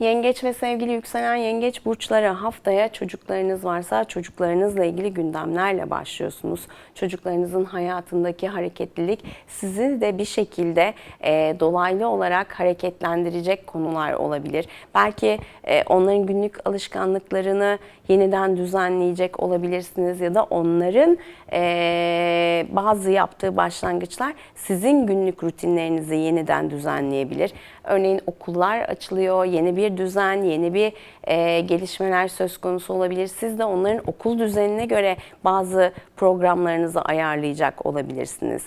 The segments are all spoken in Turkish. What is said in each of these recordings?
Yengeç ve sevgili yükselen yengeç burçları haftaya çocuklarınız varsa çocuklarınızla ilgili gündemlerle başlıyorsunuz. Çocuklarınızın hayatındaki hareketlilik sizi de bir şekilde e, dolaylı olarak hareketlendirecek konular olabilir. Belki e, onların günlük alışkanlıklarını yeniden düzenleyecek olabilirsiniz ya da onların e, bazı yaptığı başlangıçlar sizin günlük rutinlerinizi yeniden düzenleyebilir. Örneğin okullar açılıyor, yeni bir düzen, yeni bir e, gelişmeler söz konusu olabilir. Siz de onların okul düzenine göre bazı programlarınızı ayarlayacak olabilirsiniz.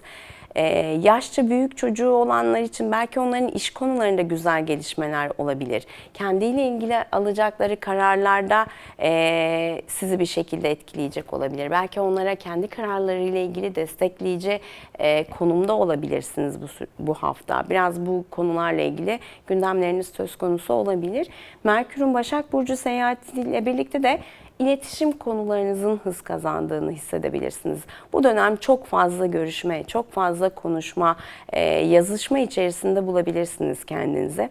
Ee, yaşça büyük çocuğu olanlar için belki onların iş konularında güzel gelişmeler olabilir. Kendiyle ilgili alacakları kararlarda e, sizi bir şekilde etkileyecek olabilir. Belki onlara kendi kararlarıyla ilgili destekleyici e, konumda olabilirsiniz bu, bu hafta. Biraz bu konularla ilgili gündemleriniz söz konusu olabilir. Merkür'ün Başak Burcu seyahatiyle birlikte de iletişim konularınızın hız kazandığını hissedebilirsiniz. Bu dönem çok fazla görüşme, çok fazla konuşma, yazışma içerisinde bulabilirsiniz kendinizi.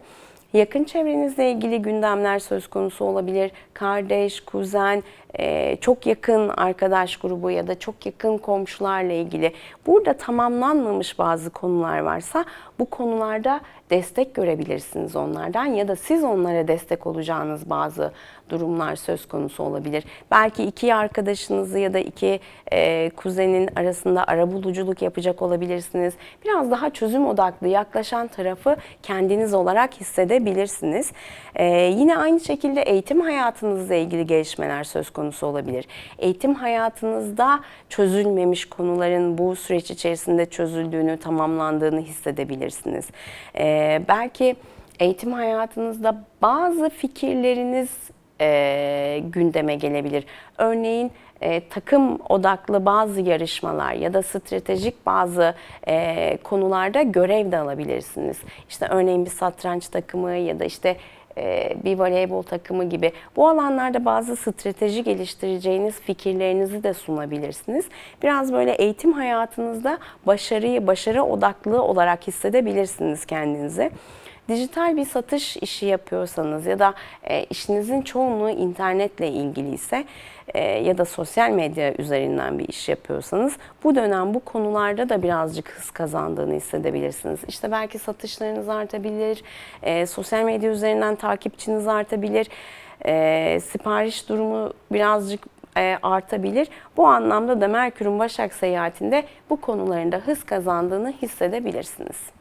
Yakın çevrenizle ilgili gündemler söz konusu olabilir. Kardeş, kuzen, e, çok yakın arkadaş grubu ya da çok yakın komşularla ilgili. Burada tamamlanmamış bazı konular varsa bu konularda destek görebilirsiniz onlardan ya da siz onlara destek olacağınız bazı durumlar söz konusu olabilir. Belki iki arkadaşınızı ya da iki e, kuzenin arasında arabuluculuk yapacak olabilirsiniz. Biraz daha çözüm odaklı yaklaşan tarafı kendiniz olarak hissedebilirsiniz. E, yine aynı şekilde eğitim hayatınızla ilgili gelişmeler söz konusu olabilir. Eğitim hayatınızda çözülmemiş konuların bu süreç içerisinde çözüldüğünü, tamamlandığını hissedebilirsiniz. E, belki eğitim hayatınızda bazı fikirleriniz e, gündeme gelebilir. Örneğin e, takım odaklı bazı yarışmalar ya da stratejik bazı e, konularda görev de alabilirsiniz. İşte örneğin bir satranç takımı ya da işte e, bir voleybol takımı gibi bu alanlarda bazı strateji geliştireceğiniz fikirlerinizi de sunabilirsiniz. Biraz böyle eğitim hayatınızda başarıyı başarı odaklı olarak hissedebilirsiniz kendinizi. Dijital bir satış işi yapıyorsanız ya da e, işinizin çoğunluğu internetle ilgili ise e, ya da sosyal medya üzerinden bir iş yapıyorsanız bu dönem bu konularda da birazcık hız kazandığını hissedebilirsiniz. İşte belki satışlarınız artabilir, e, sosyal medya üzerinden takipçiniz artabilir, e, sipariş durumu birazcık e, artabilir. Bu anlamda da Merkür'ün Başak seyahatinde bu konularında hız kazandığını hissedebilirsiniz.